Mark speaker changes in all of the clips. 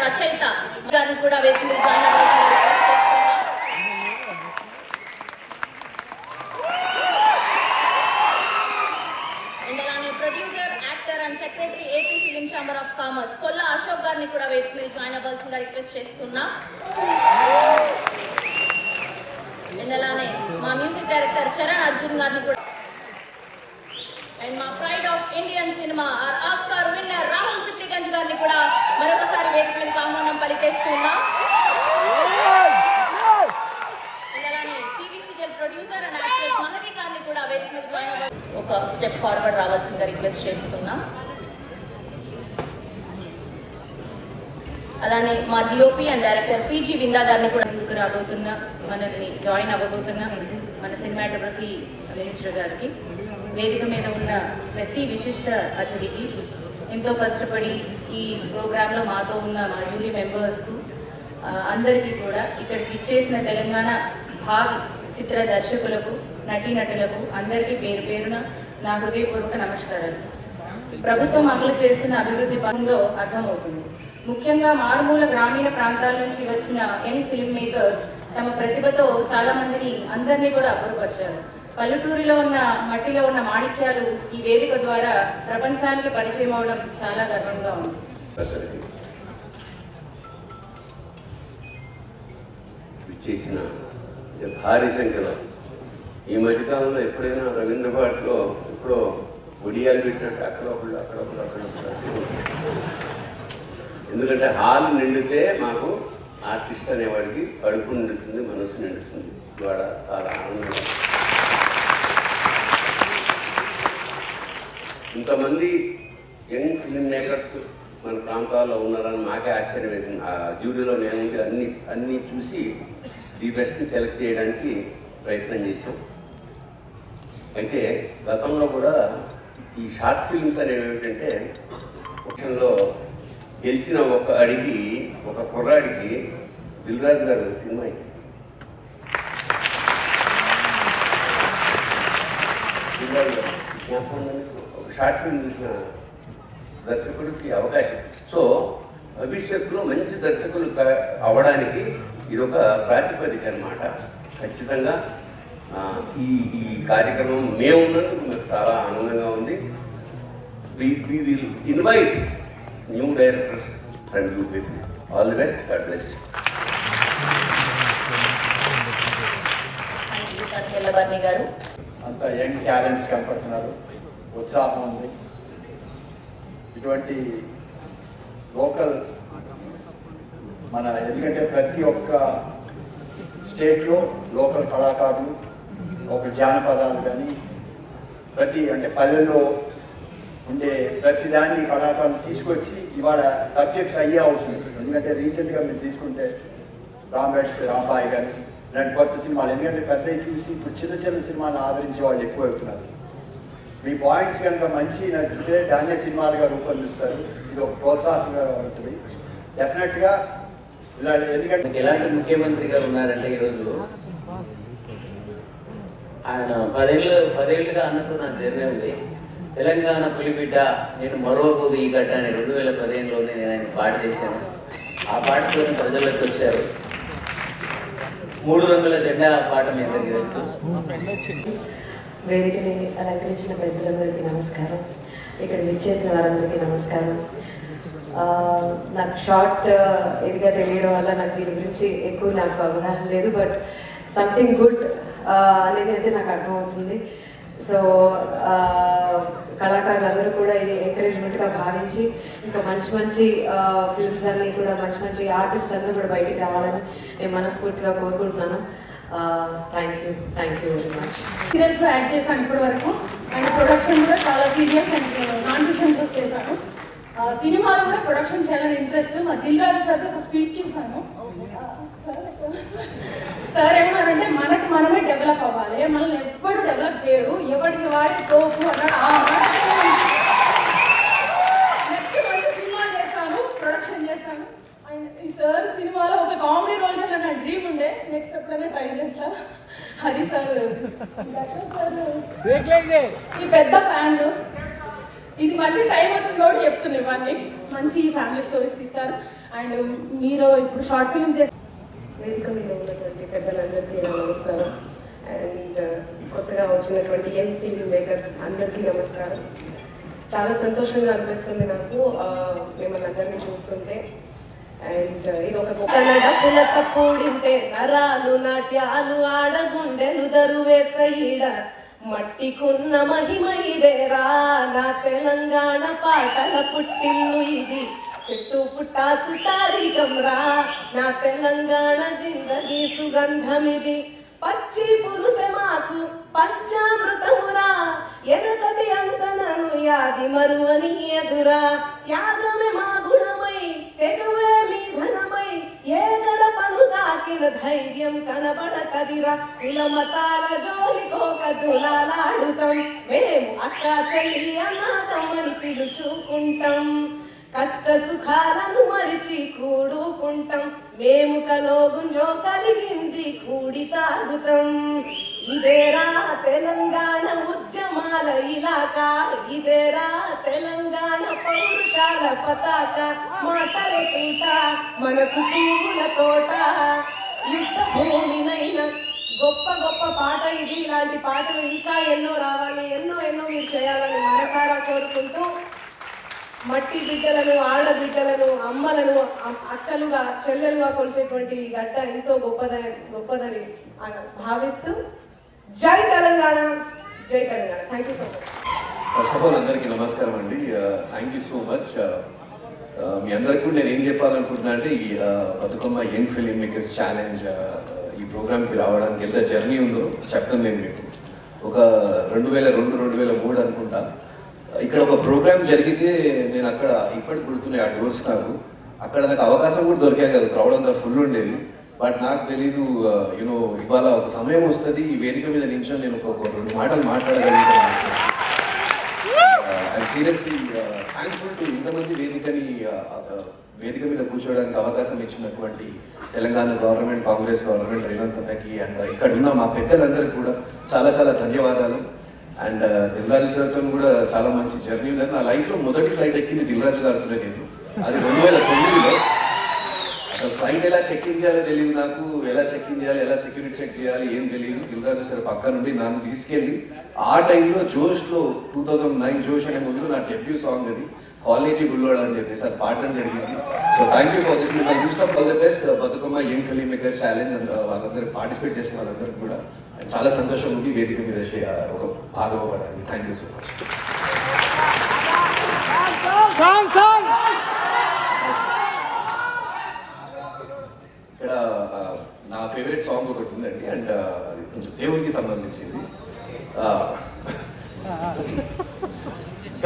Speaker 1: రచయిత గారిని కూడా వేదిక మీద join అవ్వాల్సిందిగా producer actor and secretary AP film chamber of commerce Kolla Ashok గారిని కూడా వేదిక మీద జాయిన్ అవ్వాల్సిందిగా రిక్వెస్ట్ చేస్తున్నా. అండ్ అలానే మా మ్యూజిక్ డైరెక్టర్ చరణ్ అర్జున్ గారిని కూడా అండ్ మా pride of Indian cinema our Oscar గారిని కూడా మరొకసారి వేదిక మీదకి ఆహ్వానం పలికేస్తున్నా. TV serial producer and actress Mahathi గారిని కూడా వేదిక మీద జాయిన్ అవ్వాలి. ఒక స్టెప్ ఫార్వర్డ్ రావాల్సిందిగా రిక్వెస్ట్ చేస్తున్నా. అలానే మా DOP and director PG Vinda గారిని కూడా ముందుకు రాబోతున్న మనల్ని జాయిన్ అవ్వబోతున్నా మన సినిమాటోగ్రఫీ మినిస్టర్ గారికి. వేదిక మీద ఉన్న ప్రతి విశిష్ట అతిథికి ఎంతో కష్టపడి ఈ ప్రోగ్రాంలో మాతో ఉన్న మా జూరీ మెంబర్స్కు అందరికీ కూడా ఇక్కడికి ఇచ్చేసిన తెలంగాణ భావి చిత్ర దర్శకులకు నటీనటులకు అందరికీ పేరు పేరున నా హృదయపూర్వక నమస్కారాలు. ప్రభుత్వం అమలు చేస్తున్న అభివృద్ధి పనిలో అర్థమవుతుంది. ముఖ్యంగా మారుమూల గ్రామీణ ప్రాంతాల నుంచి వచ్చిన యంగ్ ఫిల్మ్ మేకర్స్ తమ ప్రతిభతో చాలా మందిని అందరినీ కూడా అబ్బురపరిచారు. పల్లెటూరిలో ఉన్న మట్టిలో ఉన్న మాణిక్యాలు ఈ వేదిక ద్వారా ప్రపంచానికి పరిచయం అవడం చాలా గర్వంగా ఉంది.
Speaker 2: చేసిన భారీ సంఖ్యలో ఈ మధ్యకాలంలో ఎప్పుడైనా రవీంద్ర భాట్లో ఎప్పుడో ఒడియాలు పెట్టినట్టు అక్కడ ఒకళ్ళు అక్కడ ఒకళ్ళు అక్కడ ఎందుకంటే హాల్ నిండితే మాకు ఆర్టిస్ట్ అనేవాడికి కడుపు నిండుతుంది మనసు నిండుతుంది. ఇవాళ చాలా ఆనందంగా ఇంతమంది యంగ్ ఫిల్మ్ మేకర్స్ మన ప్రాంతాల్లో ఉన్నారని మాకే ఆశ్చర్యం వేసింది. ఆ జ్యూరీలో నేను ఉండి అన్ని అన్నీ చూసి ది బెస్ట్ని సెలెక్ట్ చేయడానికి ప్రయత్నం చేశాం. అయితే గతంలో కూడా ఈ షార్ట్ ఫిల్మ్స్ అనేవి ఏమిటంటే ముఖ్యంలో గెలిచిన ఒక అడిగి ఒక కుర్రాడికి దిల్రాజ్ గారు సినిమా ఇది. గారు జ్ఞాపకం షార్ట్ ఫిల్మ్ చూసిన దర్శకుడికి అవకాశం. సో భవిష్యత్తులో మంచి దర్శకులు కా- అవ్వడానికి ఇది ఒక ప్రాతిపదిక అన్నమాట ఖచ్చితంగా ఈ ఈ కార్యక్రమం మేము ఉన్నందుకు మాకు చాలా ఆనందంగా ఉంది. We will invite new directors from you people all the best god bless
Speaker 3: అంత యంగ్ టాలెంట్స్ కనపడుతున్నారు. ఉత్సాహం ఉంది. ఇటువంటి లోకల్ మన ఎందుకంటే ప్రతి ఒక్క స్టేట్లో లోకల్ కళాకారులు ఒక జానపదాలు కానీ ప్రతి అంటే పల్లెల్లో ఉండే ప్రతి దాన్ని కళాకారులు తీసుకొచ్చి ఇవాళ సబ్జెక్ట్స్ అయ్యే అవుతుంది. ఎందుకంటే రీసెంట్గా మీరు తీసుకుంటే రాంబేడ్స్ రాంబాయి కానీ ఇలాంటి కొత్త సినిమాలు. ఎందుకంటే పెద్దవి చూసి ఇప్పుడు చిన్న చిన్న సినిమాలను ఆదరించే వాళ్ళు ఎక్కువ అవుతున్నారు. మీ పాయింట్స్ కనుక మంచి నచ్చితే దాన్నే సినిమాలుగా రూపొందిస్తారు. ఇది ఒక ప్రోత్సాహంగా ఉంటుంది. డెఫినెట్గా ఇలా ఎందుకంటే
Speaker 4: ఎలాంటి ముఖ్యమంత్రి గారు ఉన్నారంటే ఈరోజు ఆయన పదేళ్ళు పదేళ్ళుగా అన్నతో నాకు జర్నీ ఉంది. తెలంగాణ పులిబిడ్డ నేను మరోబోదు ఈ గడ్డ అని రెండు వేల పదిహేనులోనే నేను ఆయన పాట చేశాను. ఆ పాటతో ప్రజల్లోకి వచ్చారు. మూడు రంగుల జెండా పాట మీ అందరికీ తెలుసు.
Speaker 5: వేదికని అలంకరించిన పెద్దలందరికీ నమస్కారం. ఇక్కడ విచ్చేసిన వారందరికీ నమస్కారం. నాకు షార్ట్ ఇదిగా తెలియడం వల్ల నాకు దీని గురించి ఎక్కువ నాకు అవగాహన లేదు బట్ సంథింగ్ గుడ్ అనేది అయితే నాకు అర్థమవుతుంది. సో కళాకారులందరూ కూడా ఇది ఎంకరేజ్మెంట్గా భావించి ఇంకా మంచి మంచి ఫిల్మ్స్ అన్నీ కూడా మంచి మంచి ఆర్టిస్ట్ అందరూ కూడా బయటికి రావాలని నేను మనస్ఫూర్తిగా కోరుకుంటున్నాను. Thank you thank you very much
Speaker 6: సీరియల్స్లో చేశాను ఇప్పటి వరకు. అండ్ ప్రొడక్షన్ కూడా చాలా serious and non fiction shows చేశాను సినిమాలో కూడా ప్రొడక్షన్ చేయాలని ఇంట్రెస్ట్ మా దిల్ రాజు సార్ ఒక స్పీచ్ చూసాను uh, సార్ ఏమన్నారంటే మనకు మనమే డెవలప్ అవ్వాలి. మనల్ని ఎప్పుడు డెవలప్ చేయడు. ఎవరికి వాడే తోపు అన్నాడు. ఆ నెక్స్ట్ మంచి సినిమా చేస్తాను. ప్రొడక్షన్ చేస్తాను. అండ్ ఈ సార్ సినిమాలో కామెడీ రోల్ చేయాలని నా డ్రీమ్ ఉండే. నెక్స్ట్ ఎప్పుడైనా ట్రై చేస్తా. Hari sir Darshan sir. ఈ పెద్ద ఫ్యాన్ ఇది మంచి టైం వచ్చింది కాబట్టి చెప్తున్నా ఇవన్నీ. మంచి ఫ్యామిలీ స్టోరీస్ తీస్తారు. అండ్ మీరు ఇప్పుడు షార్ట్ ఫిల్మ్ చేసి
Speaker 7: వేదిక మీద ఉన్నటువంటి పెద్దలందరికీ నమస్కారం. అండ్ కొత్తగా వచ్చినటువంటి యంగ్ టీవీ మేకర్స్ అందరికీ నమస్కారం. చాలా సంతోషంగా అనిపిస్తుంది నాకు ఆ, మిమ్మల్ని అందరినీ చూస్తుంటే. అండ్ uh, ఇది ఒక పులస కూడింటే నరాలు నాట్యాలు ఆడగుండెలు దరు వేస్తీడ మట్టికున్న మహిమ ఇదేరా నా తెలంగాణ పాటల పుట్టిల్లు ఇది. చెట్టు పుట్టా సుతారికం రా. నా తెలంగాణ జిందగీ సుగంధమిది. పచ్చి పులుసె మాకు పంచామృతమురా ఎనకటి అంతనను యాది మరువని ఎదురా. త్యాగమే మా గుణమై తెగవే ఘనమై ఏకడ పను దాకిన ధైర్యం కనబడతదిరా. కుల మతాల జోలికోక దులాలాడుతాం. మేము అక్క చెల్లి అన్నాతమ్మని పిలుచుకుంటాం. కష్ట సుఖాలను మరిచి కూడుకుంటాం. మేము కలో గుంజో కలిగింది కూడి తాగుతాం. ఇదేరా తెలంగాణ ఉద్యమాల ఇలాకా ఇదేరా తెలంగాణ పౌరుషాల పతాక. మాటల తూట మనసు పూల తోట. యుద్ధ గొప్ప గొప్ప పాట ఇది. ఇలాంటి పాటలు ఇంకా ఎన్నో రావాలి ఎన్నో ఎన్నో మీరు చేయాలని మనసారా కోరుకుంటూ మట్టి బిడ్డలను ఆడబిడ్డలను అమ్మలను అక్కలుగా చెల్లెలుగా కొలిచేటువంటి ఈ గడ్డ ఎంతో గొప్పదని గొప్పదని భావిస్తూ జై తెలంగాణ జై Telangana. Thank you so much
Speaker 8: first of all అందరికీ నమస్కారం అండి. థ్యాంక్ యూ సో మచ్ మీ అందరికీ నేను ఏం చెప్పాలనుకుంటున్నా అంటే ఈ uh, Bathukamma young film makers challenge uh, ఈ ప్రోగ్రామ్కి రావడానికి ఎంత జర్నీ ఉందో చెప్తాను నేను మీకు. ఒక రెండు వేల రెండు రెండు వేల మూడు అనుకుంటా. ఇక్కడ ఒక ప్రోగ్రామ్ జరిగితే నేను అక్కడ ఇప్పటికి గుర్తున్నాయి ఆ డోర్స్ నాకు. అక్కడ నాకు అవకాశం కూడా దొరికాయి కదా క్రౌడ్ అంతా ఫుల్ ఉండేది. బట్ నాకు తెలీదు యూనో ఇవాళ ఒక సమయం వస్తుంది ఈ వేదిక మీద నించొని నేను ఒక రెండు మాటలు మాట్లాడగలుగుతాను. ఐ సీరియస్లీ థ్యాంక్ఫుల్ టు ఇంతమంది వేదికని వేదిక మీద కూర్చోవడానికి అవకాశం ఇచ్చినటువంటి తెలంగాణ గవర్నమెంట్ కాంగ్రెస్ గవర్నమెంట్ రేవంత్ అన్నకి అండ్ ఇక్కడ ఉన్న మా పెద్దలందరికీ కూడా చాలా చాలా ధన్యవాదాలు. అండ్ దిల్రాజు సార్తో కూడా చాలా మంచి జర్నీ ఉంది నా లైఫ్లో మొదటి ఫ్లైట్ ఎక్కింది దిల్రాజు గారితోనే నేను. అది రెండు వేల తొమ్మిదిలో. ఫ్లైట్ ఎలా చెక్ ఇన్ చేయాలో తెలియదు నాకు. ఎలా చెక్ ఇన్ చేయాలి ఎలా సెక్యూరిటీ చెక్ చేయాలి ఏం తెలియదు దిల్రాజు సార్ పక్క నుండి నన్ను తీసుకెళ్ళి ఆ టైంలో జోష్లో టూ థౌజండ్ నైన్ జోష్ అనే మూవీలో నా డెబ్యూ సాంగ్ అది. కాలేజీ గుల్లోడ్ అని చెప్పేసి అది పాడడం జరిగింది. So thank you for this మీకు wish of all the best Bathukamma young film makers challenge and uh, వాళ్ళందరూ పార్టిసిపేట్ చేసిన వాళ్ళందరికీ కూడా. చాలా సంతోషం ఉంది. వేదిక మీద ఒక భాగం అవ్వడానికి. థ్యాంక్ యూ సో మచ్ ఇక్కడ ఆ, నా ఫేవరెట్ సాంగ్ ఒకటి ఉందండి అండ్ అది కొంచెం దేవునికి సంబంధించింది.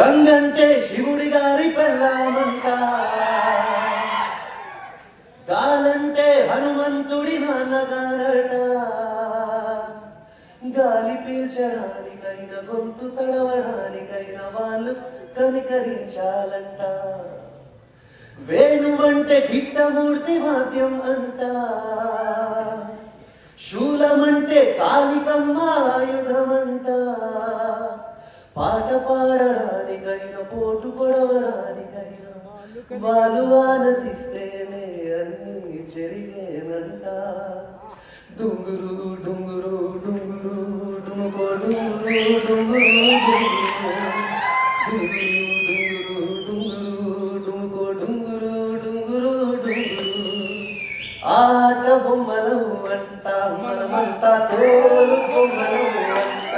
Speaker 3: గంగంటే శివుడి గారి పెళ్ళామంట. గాలంటే హనుమంతుడి నాన్నగారట. గాలి పీల్చడానికైనా గొంతు తడవడానికైనా వాళ్ళు కనికరించాలంట. వేణువంటే గిట్టమూర్తి వాద్యం అంట. శూలమంటే కాళికమ్మ ఆయుధమంట. పాట పాడడానికైనా పోటు పొడవడానికైనా వాళ్ళు ఆనందిస్తేనే అన్ని జరిగేనంట. డుంగురు డుంగురు డుంగురు డుముకో డుంగురు డుంగురు డుంగురు డుంగురు డుంగురు డుంగురు. ఆట బొమ్మల మనమంతా తోలు బొమ్మలు అంట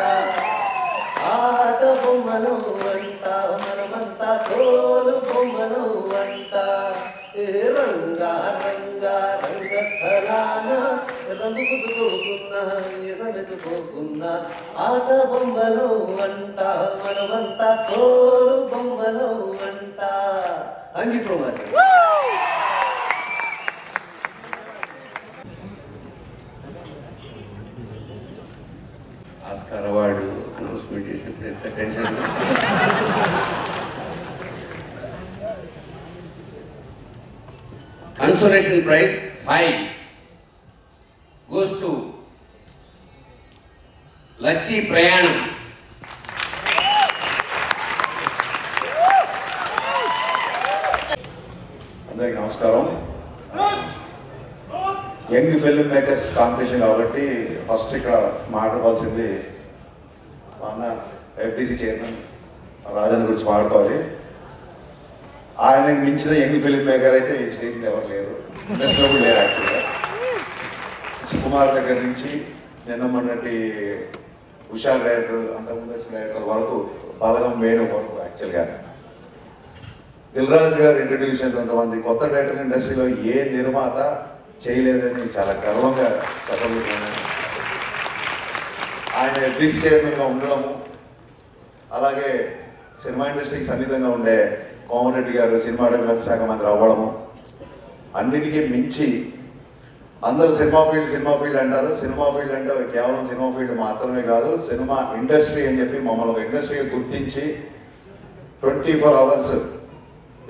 Speaker 3: ఆట బొమ్మలు అంట మనమంతా తోలు బొమ్మలు అంట ఏ రంగా రంగా రంగస్థలాన రంగు పుసుకోకున్నా ఎసమెసుకోకున్నా ఆట బొమ్మలు అంట మనమంతా తోలు బొమ్మలు అంట thank you so much
Speaker 2: Oscar award announcement చేసినప్పుడు ఎంత tension consolation prize five goes to Lacchi ప్రయాణం
Speaker 9: అందరికీ నమస్కారం. యంగ్ ఫిల్మ్ మేకర్స్ కాంపిటీషన్ కాబట్టి ఫస్ట్ ఇక్కడ మాట్లాడాల్సింది ఎఫ్డిసి చైర్మన్ రాజన్ గురించి మాట్లాడుకోవాలి. ఆయనకు మించిన యంగ్ ఫిల్మ్ మేకర్ అయితే ఈ స్టేజ్ ఎవరు లేరు. ఇండస్ట్రీలో కూడా లేరు యాక్చువల్గా సుకుమార్ దగ్గర నుంచి నిన్న మొన్నటి హుషార్ డైరెక్టర్ అంతకుముందు వచ్చిన డైరెక్టర్ వరకు బలగం వేణు వరకు యాక్చువల్గా దిల్రాజ్ గారు ఇంట్రడ్యూస్ చేసినంతమంది కొత్త డైరెక్టర్ ఇండస్ట్రీలో ఏ నిర్మాత చేయలేదని చాలా గర్వంగా చెప్పగలుగుతున్నాను ఆయన డిస్ చైర్మన్గా ఉండడము అలాగే సినిమా ఇండస్ట్రీకి సన్నిహితంగా ఉండే కోమరెడ్డి గారు సినిమాటోగ్రఫీ శాఖ మంత్రి అవ్వడము అన్నిటికీ మించి అందరూ సినిమా ఫీల్డ్ సినిమా ఫీల్డ్ అంటారు. సినిమా ఫీల్డ్ అంటే కేవలం సినిమా ఫీల్డ్ మాత్రమే కాదు సినిమా ఇండస్ట్రీ అని చెప్పి మమ్మల్ని ఒక ఇండస్ట్రీగా గుర్తించి ట్వంటీ ఫోర్ అవర్స్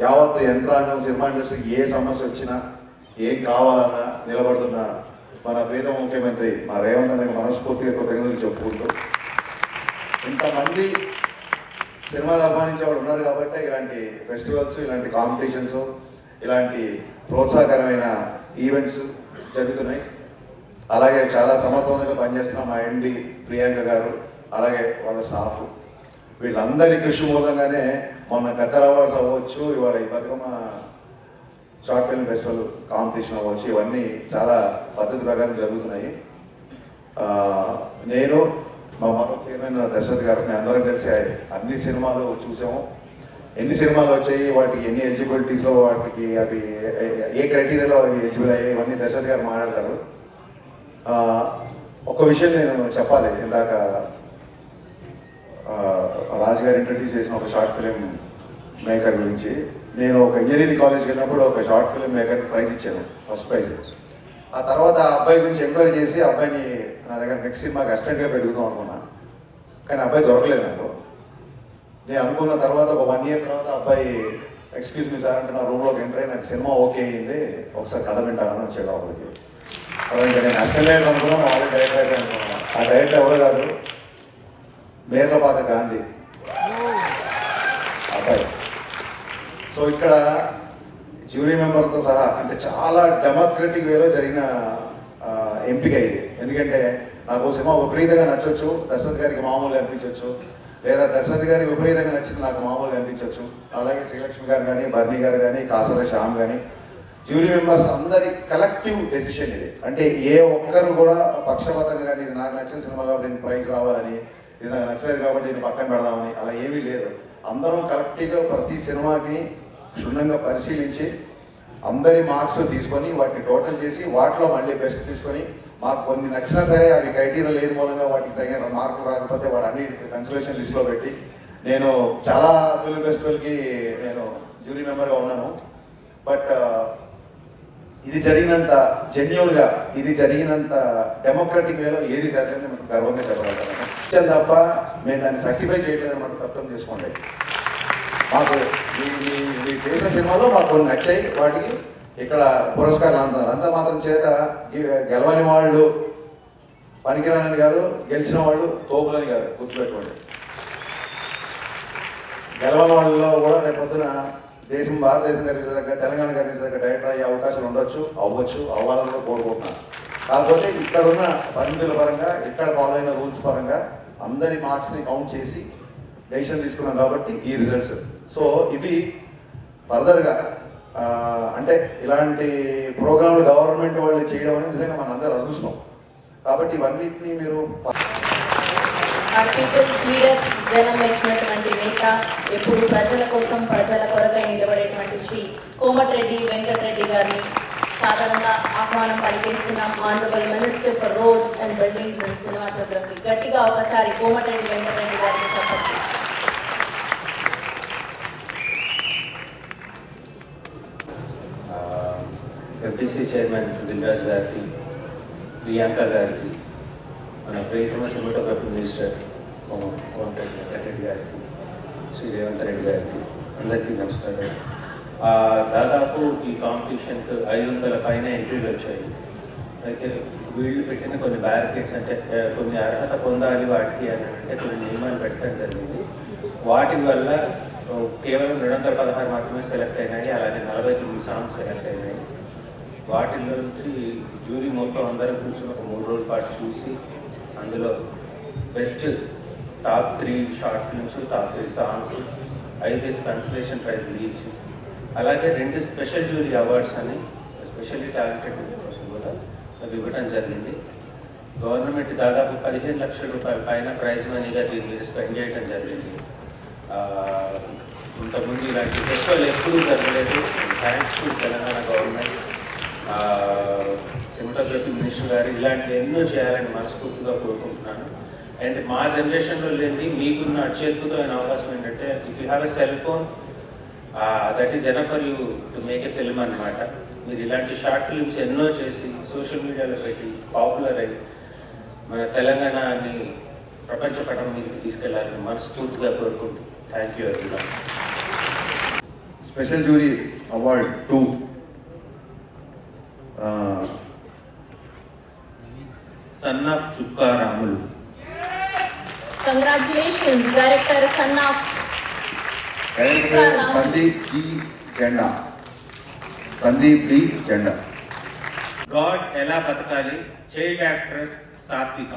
Speaker 9: యావత్ యంత్రాంగం సినిమా ఇండస్ట్రీకి ఏ సమస్య వచ్చినా ఏం కావాలన్నా నిలబడుతున్న మన ప్రీతం ముఖ్యమంత్రి మా రేవంత్ అనే మనస్ఫూర్తిగా కృతజ్ఞతలు చెప్పుకుంటూ. ఇంతమంది సినిమాలు అభిమానించే వాళ్ళు ఉన్నారు కాబట్టి ఇలాంటి ఫెస్టివల్స్ ఇలాంటి కాంపిటీషన్స్ ఇలాంటి ప్రోత్సాహకరమైన ఈవెంట్స్ జరుగుతున్నాయి. అలాగే చాలా సమర్థవంతంగా పనిచేస్తున్న మా ఎండి ప్రియాంక గారు అలాగే వాళ్ళ స్టాఫ్ వీళ్ళందరి కృషి మూలంగానే మొన్న గద్దర్ అవార్డ్స్ అవ్వచ్చు ఇవాళ ఈ Bathukamma short film festival competition అవ్వచ్చు ఇవన్నీ చాలా పద్ధతి ప్రకారం జరుగుతున్నాయి. నేను మా మనో చైర్మన్ దశరథ్ గారు మేము అందరం కలిసి అన్ని సినిమాలు చూసాము. ఎన్ని సినిమాలు వచ్చాయి వాటికి ఎన్ని ఎలిజిబిలిటీస్లో వాటికి అవి ఏ- క్రైటీరియాలో అవి ఎలిజిబుల్ అయ్యాయి ఇవన్నీ దశరథ్ గారు మాట్లాడతారు. ఒక విషయం నేను చెప్పాలి. ఇందాక ఆ, రాజు గారు ఇంట్రడ్యూస్ చేసిన ఒక షార్ట్ ఫిలిం మేకర్ గురించి. నేను ఒక ఇంజనీరింగ్ కాలేజ్కి వెళ్ళినప్పుడు ఒక షార్ట్ ఫిలిం మేకర్ ప్రైజ్ ఇచ్చాను ఫస్ట్ ప్రైజ్ ఆ తర్వాత ఆ అబ్బాయి గురించి ఎంక్వైరీ చేసి ఆ అబ్బాయిని నా దగ్గర నెక్స్ట్ సినిమాకి అసిస్టెంట్గా పెట్టుకుందాం అనుకున్నా. కానీ అబ్బాయి దొరకలేదు నాకు. నేను అనుకున్న తర్వాత ఒక వన్ ఇయర్ తర్వాత అబ్బాయి ఎక్స్క్యూజ్ మీ సార్ అంటే నా రూమ్లోకి ఎంటర్ అయ్యి నాకు సినిమా ఓకే అయింది ఒకసారి కథ వింటానని వచ్చాడు లోపలికి అలా ఇంకా నేను అసిస్టెంట్ అనుకున్నాను వాళ్ళకి డైరెక్టర్ అనుకున్నాను. ఆ డైరెక్టర్ ఎవరు కాదు మేర్లపాత గాంధీ. అబ్బాయి. సో ఇక్కడ జ్యూరీ మెంబర్తో సహా అంటే చాలా డెమోక్రటిక్ వేలో జరిగిన ఎంపిక ఇది. ఎందుకంటే నాకు సినిమా విపరీతంగా నచ్చొచ్చు దశరథ్ గారికి మామూలుగా అనిపించవచ్చు లేదా దశరథ్ గారి విపరీతంగా నచ్చింది నాకు మామూలుగా అనిపించవచ్చు అలాగే శ్రీలక్ష్మి గారు కానీ బర్నీ గారు కానీ కాసర శ్యామ్ కానీ జ్యూరీ మెంబర్స్ అందరి కలెక్టివ్ డెసిషన్ ఇది. అంటే ఏ ఒక్కరు కూడా పక్షపాతంగా కానీ ఇది నాకు నచ్చిన సినిమా కాబట్టి దీనికి ప్రైజ్ రావాలని ఇది నాకు నచ్చలేదు కాబట్టి దీన్ని పక్కన పెడదామని అలా ఏమీ లేదు. అందరం కలెక్టివ్గా ప్రతి సినిమాకి క్షుణ్ణంగా పరిశీలించి అందరి మార్క్స్ తీసుకొని వాటిని టోటల్ చేసి వాటిలో మళ్ళీ బెస్ట్ తీసుకొని మాకు కొన్ని నచ్చినా సరే అవి క్రైటీరియా లేని మూలంగా వాటికి తగిన మార్కులు రాకపోతే వాడు అన్ని కన్సలేషన్ లిస్ట్లో పెట్టి నేను చాలా ఫిల్మ్ ఫెస్టివల్కి నేను జ్యూరీ మెంబర్గా ఉన్నాను. బట్ uh, ఇది జరిగినంత జెన్యున్గా ఇది జరిగినంత డెమోక్రటిక్ వేలో ఏది జరగదని మీకు గర్వంగా చెప్పగలుగుతాను. తప్ప మేము దాన్ని సర్టిఫై చేయట్లేదని మనకు అర్థం చేసుకోండి. మాకు ఈ చేసిన సినిమాలో మాకు కొన్ని నచ్చాయి. వాటికి ఇక్కడ పురస్కారాలు అంటున్నారు అంత మాత్రం చేత గెలవని వాళ్ళు పనికిరానని కాదు గెలిచిన వాళ్ళు తోపులని గారు గుర్తుపెట్టుకోండి. గెలవని వాళ్ళలో కూడా రేపు పొద్దున దేశం భారతదేశం గర్వించదగ్గ తెలంగాణ గర్వించదగ్గ డైరెక్టర్ అయ్యే అవకాశాలు ఉండొచ్చు అవ్వచ్చు అవ్వాలని కూడా కోరుకుంటున్నాను కాకపోతే ఇక్కడ ఉన్న పరిమితుల పరంగా ఇక్కడ ఫాలో అయిన రూల్స్ పరంగా అందరి మార్క్స్ని కౌంట్ చేసి డెసిషన్ తీసుకున్నాం కాబట్టి ఈ రిజల్ట్స్ సో ఇవి ఫర్దర్గా అంటే ఇలాంటి ప్రోగ్రాంలు గవర్నమెంట్ వాళ్ళు చేయడం అనేది నిజంగా మన అందరూ అదృష్టం. కాబట్టి ఇవన్నిటిని మీరు
Speaker 1: పీపుల్స్ లీడర్ జనం మెచ్చినటువంటి నేత ఎప్పుడు ప్రజల కోసం ప్రజల కొరకై నిలబడేటువంటి శ్రీ కోమటిరెడ్డి వెంకటరెడ్డి గారిని సాధారణంగా ఆహ్వానం పలికేస్తున్నాం. Honourable minister for roads and buildings and cinematography గట్టిగా ఒకసారి కోమటిరెడ్డి వెంకటరెడ్డి గారిని చెప్పండి.
Speaker 10: ఎంపీసీ చైర్మన్ దిల్రాజ్ గారికి ప్రియాంక గారికి మన ప్రియతమ సినిమాటోగ్రఫీ మినిస్టర్ కోమటిరెడ్డి వెంకటరెడ్డి గారికి శ్రీ రేవంత్ రెడ్డి గారికి అందరికీ నమస్కారం. దాదాపు ఈ కాంపిటీషన్కి ఐదు వందల పైన ఎంట్రీలు వచ్చాయి. అయితే వీళ్ళు పెట్టిన కొన్ని బ్యారికేడ్స్ అంటే కొన్ని అర్హత పొందాలి వాటికి అని అంటే కొన్ని నియమాలు పెట్టడం జరిగింది. వాటి వల్ల కేవలం రెండు వందల పదహారు మాత్రమే సెలెక్ట్ అయినాయి అలాగే నలభై తొమ్మిది సాంగ్స్ సెలెక్ట్ అయినాయి. వాటిల్లో నుంచి జ్యూరీ మొత్తం అందరం కూర్చొని ఒక మూడు రోజుల పాటు చూసి అందులో best top three short films top three songs ఐదేసి కన్సలేషన్ ప్రైజ్లు ఇచ్చి అలాగే రెండు స్పెషల్ జ్యూరీ అవార్డ్స్ అని స్పెషల్లీ టాలెంటెడ్ కోసం కూడా అవి ఇవ్వడం జరిగింది. గవర్నమెంట్ దాదాపు పదిహేను లక్షల రూపాయల పైన ప్రైజ్ మనీగా దీని మీద స్పెండ్ చేయడం జరిగింది. ఇంతకుముందు ఇలాంటి ఫెస్టివల్ ఎప్పుడూ జరగలేదు. Thanks to Telangana government cinematography minister గారు ఇలాంటివి ఎన్నో చేయాలని మనస్ఫూర్తిగా కోరుకుంటున్నాను. అండ్ మా జనరేషన్లో లేని మీకున్న అత్యద్భుతమైన అవకాశం ఏంటంటే if you have a cell phone that is enough for you to make a film అనమాట మీరు ఇలాంటి షార్ట్ ఫిల్మ్స్ ఎన్నో చేసి సోషల్ మీడియాలో పెట్టి పాపులర్ అయ్యి మన తెలంగాణని ప్రపంచ పటం మీదకి తీసుకెళ్ళాలని మనస్ఫూర్తిగా కోరుకుంటూ థ్యాంక్ యూ ఎవరి
Speaker 11: special jury award to
Speaker 10: Sanna Chukka Ramulu
Speaker 1: congratulations director son of
Speaker 11: director Sandeep G జెండా సందీప్ డి జెండా
Speaker 10: గాడ్ ఎలా బతకాలి చైల్డ్ యాక్ట్రెస్ సాత్విక